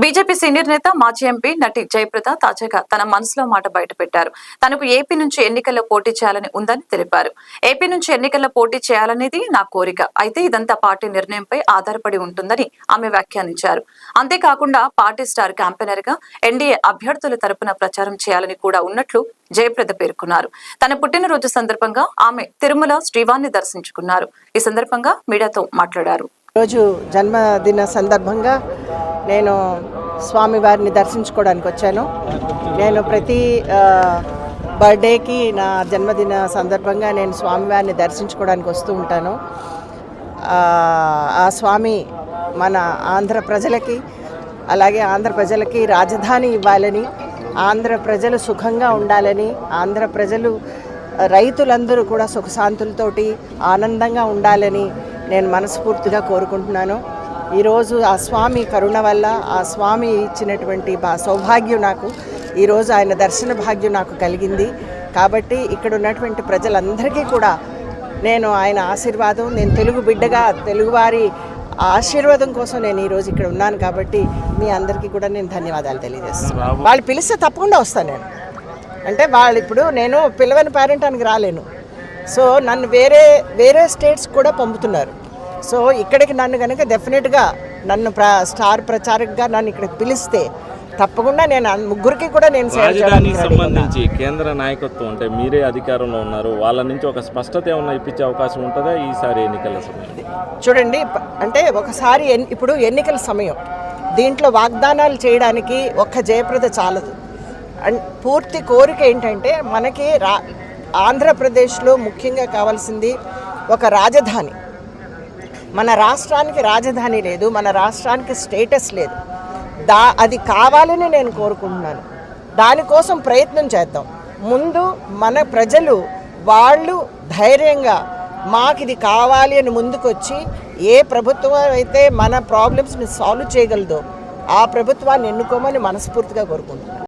BJP senior నేత మాజీ MP నటి జయప్రద తాజాగా తన మనసులో మాట బయటపెట్టారు. తనకు ఏపీ నుంచి ఎన్నికల్లో పోటీ చేయాలని ఉందని తెలిపారు. ఏపీ నుంచి ఎన్నికల్లో పోటీ చేయాలనేది నా కోరిక. అయితే ఇదంతా పార్టీ నిర్ణయంపై ఆధారపడి ఉంటుందని ఆమె వ్యాఖ్యానించారు. అంతేకాకుండా పార్టీ స్టార్ క్యాంపెయినర్గా ఎన్డీఏ అభ్యర్థుల తరపున ప్రచారం చేయాలని కూడా ఉన్నట్లు జయప్రద పేర్కొన్నారు. తన పుట్టినరోజు సందర్భంగా ఆమె తిరుమల శ్రీవాన్ని దర్శించుకున్నారు. ఈ సందర్భంగా మీడియాతో మాట్లాడారు. రోజు జన్మదిన సందర్భంగా నేను స్వామివారిని దర్శించుకోవడానికి వచ్చాను. నేను ప్రతి బర్త్డేకి నా జన్మదిన సందర్భంగా నేను స్వామివారిని దర్శించుకోవడానికి వస్తూ ఉంటాను. ఆ, ఆ స్వామి మన ఆంధ్ర ప్రజలకి అలాగే ఆంధ్ర ప్రజలకి రాజధాని ఇవ్వాలని ఆంధ్ర ప్రజలు సుఖంగా ఉండాలని ఆంధ్ర ప్రజలు రైతులందరూ కూడా సుఖశాంతులతోటి ఆనందంగా ఉండాలని నేను మనస్ఫూర్తిగా కోరుకుంటున్నాను. ఈరోజు ఆ స్వామి కరుణ వల్ల ఆ స్వామి ఇచ్చినటువంటి బా సౌభాగ్యం నాకు ఈరోజు ఆయన దర్శన భాగ్యం నాకు కలిగింది. కాబట్టి ఇక్కడ ఉన్నటువంటి ప్రజలందరికీ కూడా నేను ఆయన ఆశీర్వాదం నేను తెలుగు బిడ్డగా తెలుగువారి ఆశీర్వాదం కోసం నేను ఈరోజు ఇక్కడ ఉన్నాను కాబట్టి మీ అందరికీ కూడా నేను ధన్యవాదాలు తెలియజేస్తాను. వాళ్ళు పిలిస్తే తప్పకుండా వస్తాను నేను. అంటే వాళ్ళు ఇప్పుడు నేను పిల్లవని పేరెంటానికి రాలేను. సో నన్ను వేరే వేరే స్టేట్స్ కూడా పంపుతున్నారు. సో ఇక్కడికి నన్ను కనుక డెఫినెట్గా నన్ను ప్ర స్టార్ ప్రచారకగా నన్ను ఇక్కడికి పిలిస్తే తప్పకుండా నేను ముగ్గురికి కూడా నేను రాజధానికి. సంబంధించి కేంద్ర నాయకత్వం అంటే మీరే అధికారంలో ఉన్నారు. వాళ్ళ నుంచి ఒక స్పష్టత ఏమన్నా ఇప్పించే అవకాశం ఉంటుందా ఈసారి ఎన్నికల సమయం చూడండి అంటే ఒకసారి ఇప్పుడు ఎన్నికల సమయం. దీంట్లో వాగ్దానాలు చేయడానికి ఒక్క జయప్రద చాలదు. అండ్ పూర్తి కోరిక ఏంటంటే మనకి రా ఆంధ్రప్రదేశ్లో ముఖ్యంగా కావాల్సింది ఒక రాజధాని. మన రాష్ట్రానికి రాజధాని లేదు మన రాష్ట్రానికి స్టేటస్ లేదు. దా అది కావాలని నేను కోరుకుంటున్నాను. దానికోసం ప్రయత్నం చేద్దాం. ముందు మన ప్రజలు వాళ్ళు ధైర్యంగా మాకు ఇది కావాలి అని ముందుకొచ్చి ఏ ప్రభుత్వం అయితే మన ప్రాబ్లమ్స్ని సాల్వ్ చేయగలదో ఆ ప్రభుత్వాన్ని ఎన్నుకోమని మనస్ఫూర్తిగా కోరుకుంటున్నాను.